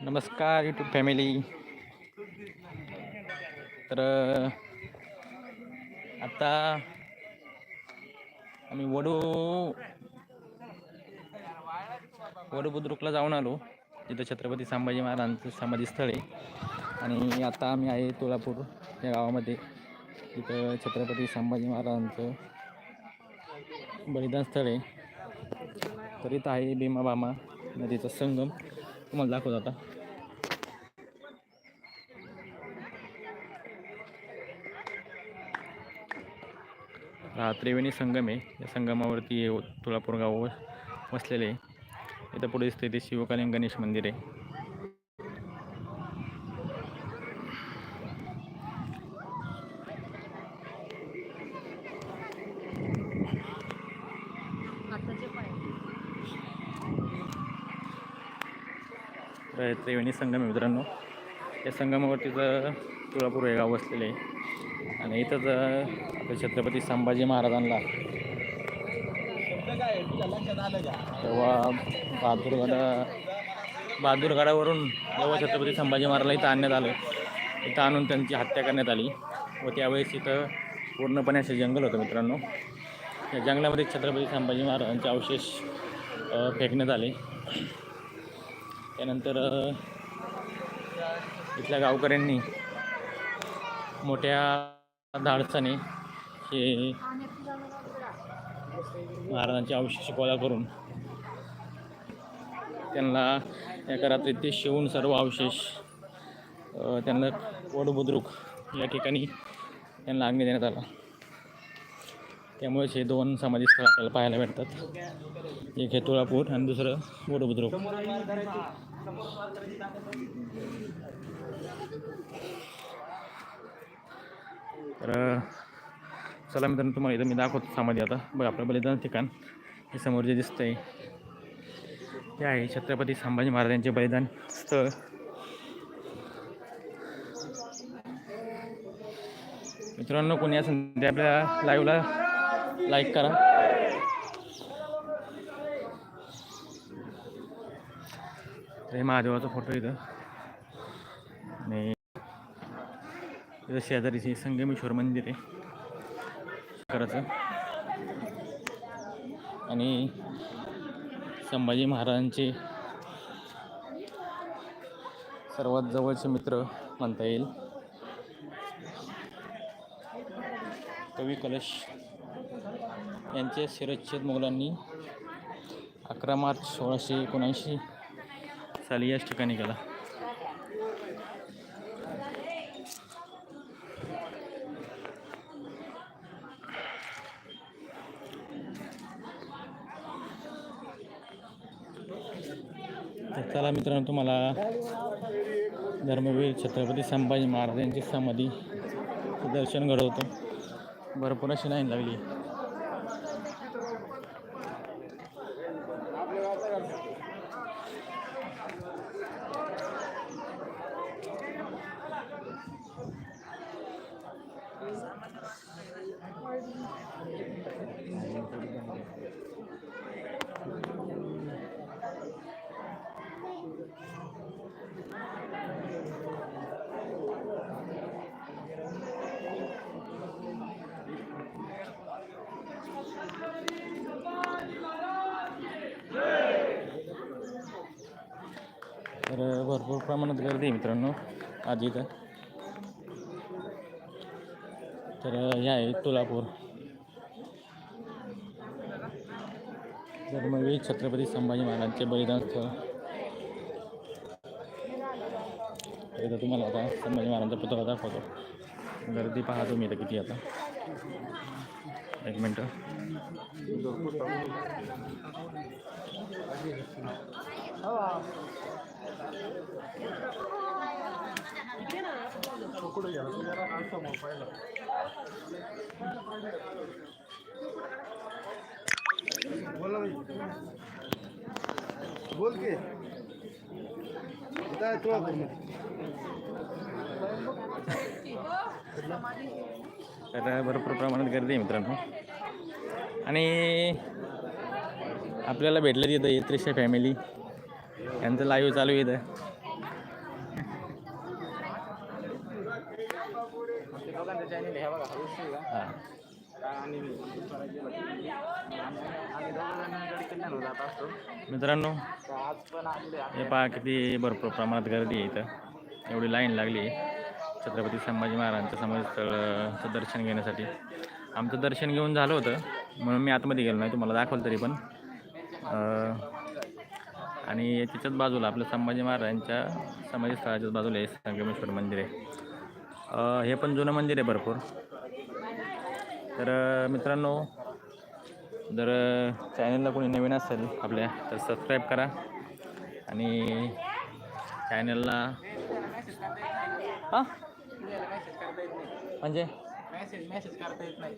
नमस्कार YouTube family तर आता आम्ही वडू वडू बुद्रुकला जाऊन आलो. तिथं छत्रपती संभाजी महाराजांचं समाधी स्थळ आहे. आणि आता आम्ही आहे तुळापूर या गावामध्ये. तिथं छत्रपती संभाजी महाराजांचं बलिदान स्थळ आहे तर इथं आहे भीमा बामा नदीचा संगम. तुम्हाला दाखवत आता. हा त्रिवेणी संगम आहे. या संगमावरती तुळापूर गाव वसलेले आहे. इथं पुढे दिसते ते शिवकालीन गणेश मंदिर आहे. आहे त्रिवेणी संगम आहे मित्रांनो. या संगमावरतीचं तुळापूर हे गाव वसलेलं आहे. आणि इथंच आपल्या छत्रपती संभाजी महाराजांना तेव्हा बहादूरगडा बहादूरगडावरून जेव्हा छत्रपती संभाजी महाराजला इथं आणण्यात आलं इथं आणून त्यांची हत्या करण्यात आली. व त्यावेळेस इथं पूर्णपणे असे जंगल होतं मित्रांनो. या जंगलामध्ये छत्रपती संभाजी महाराजांचे अवशेष फेकण्यात आले. त्यानंतर इथल्या गावकऱ्यांनी मोठ्या धाडसाने हे महाराजांचे अवशेष गोळा करून त्यांना एका रात्रीत ते शिवून सर्व अवशेष त्यांना वडबुद्रुक या ठिकाणी त्यांना अग्नी देण्यात आला. त्यामुळेच हे दोन समाधी स्थळ आपल्याला पाहायला भेटतात. एक हे तुळापूर आणि दुसरं वडबुद्रुक तर चला मित्रांनो तुम्हाला इथं मी दाखवतो समाधी आता. बघा आपलं बलिदान ठिकाण. हे समोर जे दिसतंय ते आहे छत्रपती संभाजी महाराजांचे बलिदान स्थळ. मित्रांनो कोणी असेल ते आपल्या लाईव्हला लाईक करा. तर हे महादेवाचा फोटो इथं. आणि इथं शेजारीचे संगमेश्वर मंदिर आहे. शंकराचं. आणि संभाजी महाराजांचे सर्वात जवळचे मित्र म्हणता येईल. कवी कलश यांचे शिरच्छेद मुघलांनी अकरा मार्च सोळाशे एकोणऐंशी साली याच ठिकाणी केला तर चला मित्रांनो तुम्हाला धर्मवीर छत्रपती संभाजी महाराज यांची समाधी दर्शन घडवतो. भरपूर अशी लाईन लागली. आहे भरपूर प्रमाणात गर्दी आहे मित्रांनो. आज इथं. तर हे आहे तुळापूर. धर्मवीर छत्रपती संभाजी महाराजांचे बलिदान स्थळ. इथं तुम्हाला आता संभाजी महाराजांचा पुतळा दाखवतो. गर्दी पहा तुम्ही इथं किती आता. एक मिनटं. बोल की. इथं आहे तर भरपूर प्रमाणात गर्दी आहे मित्रांनो. आणि आपल्याला भेटलं तिथं येत्रिशा फॅमिली यांचं लाईव्ह चालू आहे इथं. मित्रांनो हे पहा किती भरपूर प्रमाणात गर्दी आहे इथं. एवढी लाईन लागली आहे. छत्रपती संभाजी महाराजांचं समाधीस्थळाचं दर्शन घेण्यासाठी. आमचं दर्शन घेऊन झालं होतं म्हणून मी आतमध्ये गेलो नाही तुम्हाला दाखवलं तरी पण. आणि त्याच्याच बाजूला आपलं संभाजी महाराजांच्या समाधीस्थळाच्याच बाजूला आहे संगमेश्वर मंदिर आहे. हे पण जुनं मंदिर आहे भरपूर. तर मित्रांनो जर चॅनलला कोणी नवीन असेल आपल्या तर सबस्क्राईब करा. आणि चॅनलला हां? म्हणजे? मेसेज मेसेज करता येत नाही.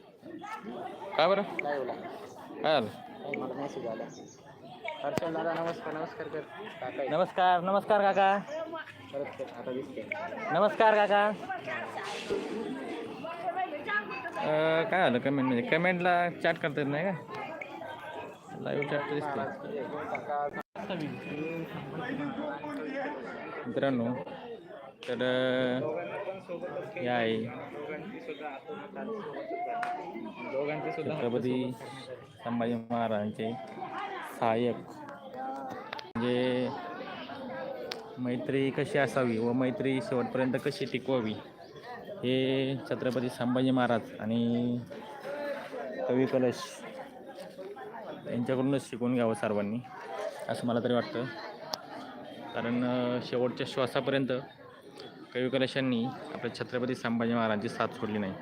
काय बरं? काय झालं? मेसेज आला. हर्षल दादा नमस्कार नमस्कार कर. काका नमस्कार नमस्कार काका. परत कर आता दिसते. नमस्कार काका. अं, काय झालं कमेंट म्हणजे कमेंटला चॅट करता येत नाही का? लाईव्ह चॅट तर दिसते मित्रांनो तर अं, हे आहे. छत्रपती संभाजी महाराजांचे सहाय्यक. म्हणजे मैत्री कशी असावी व मैत्री शेवटपर्यंत कशी टिकवावी हे छत्रपती संभाजी महाराज आणि कवी कलश यांच्याकडूनच शिकून घ्यावं सर्वांनी असं मला तरी वाटतं. कारण शेवटच्या श्वासापर्यंत कवी कलशांनी आपल्या छत्रपती संभाजी महाराजांची साथ सोडली नाही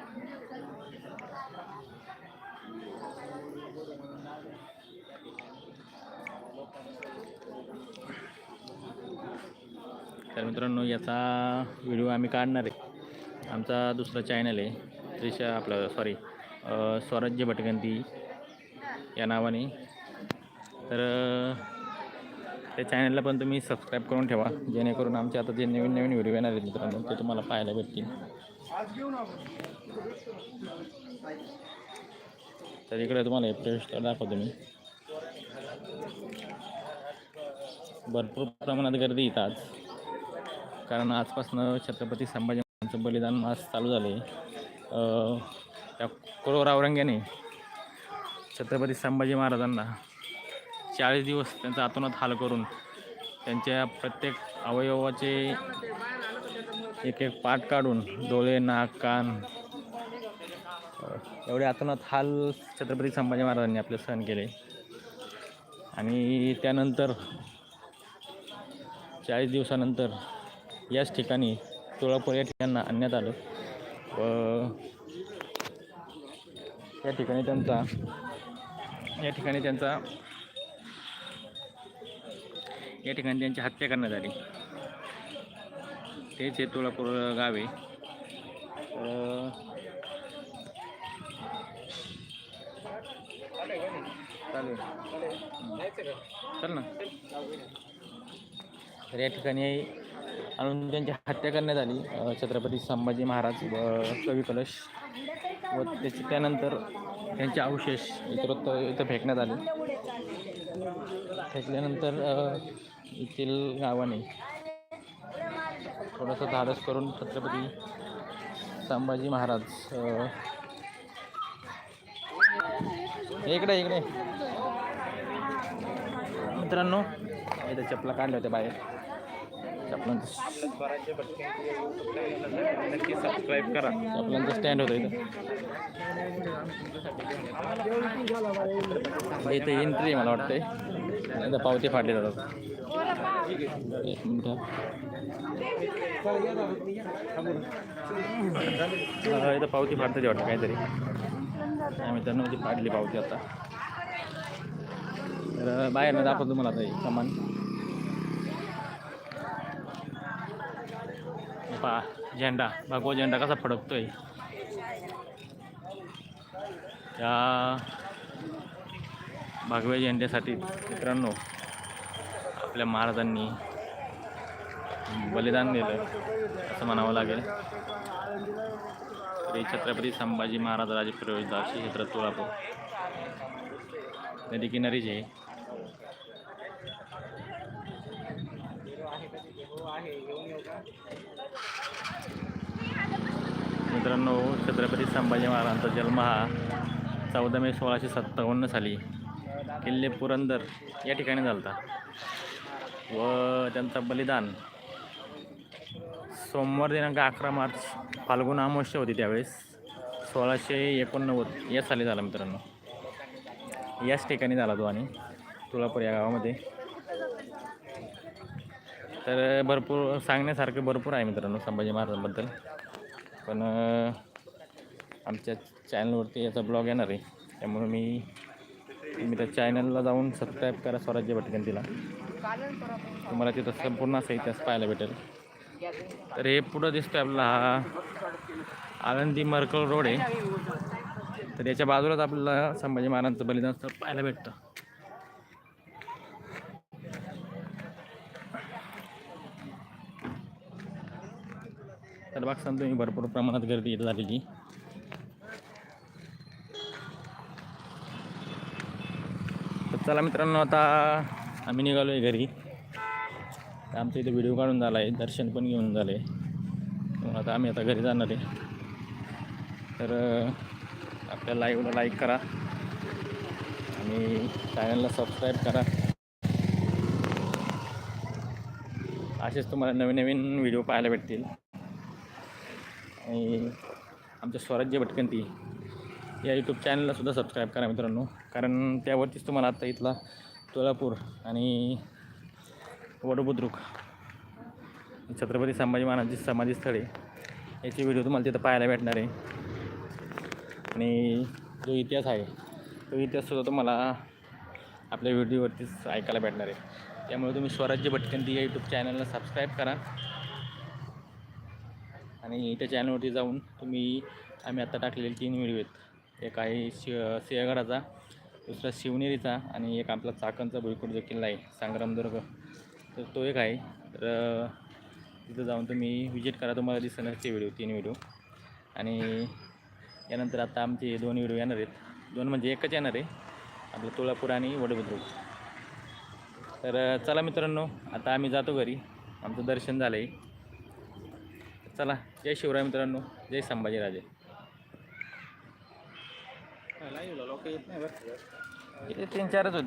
तर मित्रांनो याचा व्हिडिओ आम्ही काढणार आहे. आमचा दुसरा चॅनल आहे त्रिशा आपलं सॉरी स्वराज्य भटकंती या नावाने. तर त्या चॅनलला पण तुम्ही सबस्क्राईब करून ठेवा जेणेकरून आमचे आता जे नवीन नवीन व्हिडिओ येणार आहेत मित्रांनो ते तुम्हाला पाहायला भेटतील. तर इकडे तुम्हाला हे प्रवेश दाखवतो मी. भरपूर प्रमाणात गर्दी येतात आज. कारण आजपासनं छत्रपती संभाजी महाराजांचं बलिदान मास चालू झाले त्या क्रूर औरंग्याने छत्रपती संभाजी महाराजांना चाळीस दिवस त्यांचा आतोनात हाल करून त्यांच्या प्रत्येक अवयवाचे एक एक पाठ काढून डोळे नाक कान एवढे आतोनात हाल छत्रपती संभाजी महाराजांनी आपले सहन केले. आणि त्यानंतर चाळीस दिवसानंतर याच ठिकाणी तुळापूर या ठिकाणी आणण्यात आलं. व या ठिकाणी त्यांचा या ठिकाणी त्यांचा या ठिकाणी त्यांची हत्या करण्यात आली. तेच हे तुळापूर गाव आहे. तर चालेल. चल ना. तर या ठिकाणी आणून त्यांची हत्या करण्यात आली. छत्रपती संभाजी महाराज व कवी कलश व त्याचे त्यानंतर त्यांचे अवशेष इतरत्र इथं फेकण्यात आले. फेकल्यानंतर येथील गावाने थोडंसं धाडस करून छत्रपती संभाजी महाराज इकडे इकडे. मित्रांनो इथं चपला काढल्या होत्या बाहेर चपलांचं स्वराज्य भटकंती या YouTube चॅनलला नक्की सबस्क्राईब करा. स्टँड होतं इथं. इथं एंट्री मला वाटतंय. इथं पावती फाडली जातात. एक मिनटं इथं पावती फाडतात वाटतं काहीतरी. त्या मित्रांनो ती फाडली पावती आता. तर बाहेर दाखवतो तुम्हाला आता कमान पा झेंडा भगवा झेंडा कसा फडकतोय. त्या भगव्या झेंड्यासाठी मित्रांनो आपल्या महाराजांनी बलिदान दिलं असं म्हणावं लागेल. श्री छत्रपती संभाजी महाराज राजे प्रवेशदास क्षेत्र तुळापूर. नदी किनारीच आहे मित्रांनो छत्रपती संभाजी महाराजांचा जन्म हा चौदा मे सोळाशे सत्तावन्न साली किल्ले पुरंदर या ठिकाणी झाला व त्यांचा बलिदान सोमवार दिनांक अकरा मार्च फाल्गुन अमावस्या होती त्यावेळेस. सोळाशे एकोणनव्वद या साली झाला मित्रांनो. याच ठिकाणी झाला तो आणि तुळापूर या गावामध्ये. तर भरपूर सांगण्यासारखं भरपूर आहे मित्रांनो संभाजी महाराजांबद्दल. पण आमच्या चॅनलवरती याचा ब्लॉग येणार आहे. त्यामुळे मी तुम्ही त्या चॅनलला जाऊन सबस्क्राईब करा स्वराज्य भटकंतीला. तुम्हाला तिथं संपूर्ण असा इतिहास पाहायला भेटेल. तर हे पुढं दिसतोय आपला हा आनंदी मरकळ रोड आहे. तर याच्या बाजूलाच आपल्याला संभाजी महाराजांचं बलिदान स्थळ पाहायला भेटतं. तर बघसान तुम्ही भरपूर प्रमाणात गर्दी इथं झालेली. तर चला मित्रांनो आता आम्ही निघालो आहे घरी. तर आमच्या इथे व्हिडिओ काढून झाला आहे दर्शन पण घेऊन झालं. आहे आता आम्ही आता घरी जाणार आहे. तर आपल्या लाईव्हला लाईक करा. आणि चॅनलला सबस्क्राईब करा. असेच तुम्हाला नवीन नवीन व्हिडिओ पाहायला भेटतील. आणि आमच्या स्वराज्य भटकंती या यूट्यूब चॅनलला सुद्धा सबस्क्राईब करा मित्रांनो. कारण त्यावरतीच तुम्हाला आता इथला तुळापूर आणि वडबुद्रुक छत्रपती संभाजी महाराजांची समाधीस्थळे याचे व्हिडिओ तुम्हाला तिथं पाहायला भेटणार आहे. आणि जो इतिहास आहे तो इतिहाससुद्धा तुम्हाला आपल्या व्हिडिओवरतीच ऐकायला भेटणार आहे. त्यामुळे तुम्ही स्वराज्य भटकंती या यूट्यूब चॅनलला सबस्क्राईब करा. आणि त्या चॅनलवरती जाऊन तुम्ही आम्ही आत्ता टाकलेले तीन व्हिडिओ आहेत. एक आहे शि सिंहगडाचा दुसरा शिवनेरीचा आणि एक आपला चाकणचा भुईकोट जो किल्ला आहे संग्रामदुर्ग तर तो एक आहे. तर तिथं जाऊन तुम्ही व्हिजिट करा तुम्हाला दिसणार ते व्हिडिओ तीन व्हिडिओ आणि यानंतर आता आमचे दोन व्हिडिओ येणार आहेत. दोन म्हणजे एकच येणार आहे. आपलं तुळापूर आणि वडबुद्रुक तर चला मित्रांनो आता आम्ही जातो घरी. आमचं दर्शन झालं आहे चला जय शिवराय मित्रांनो जय संभाजीराजे. तीन चारच होते.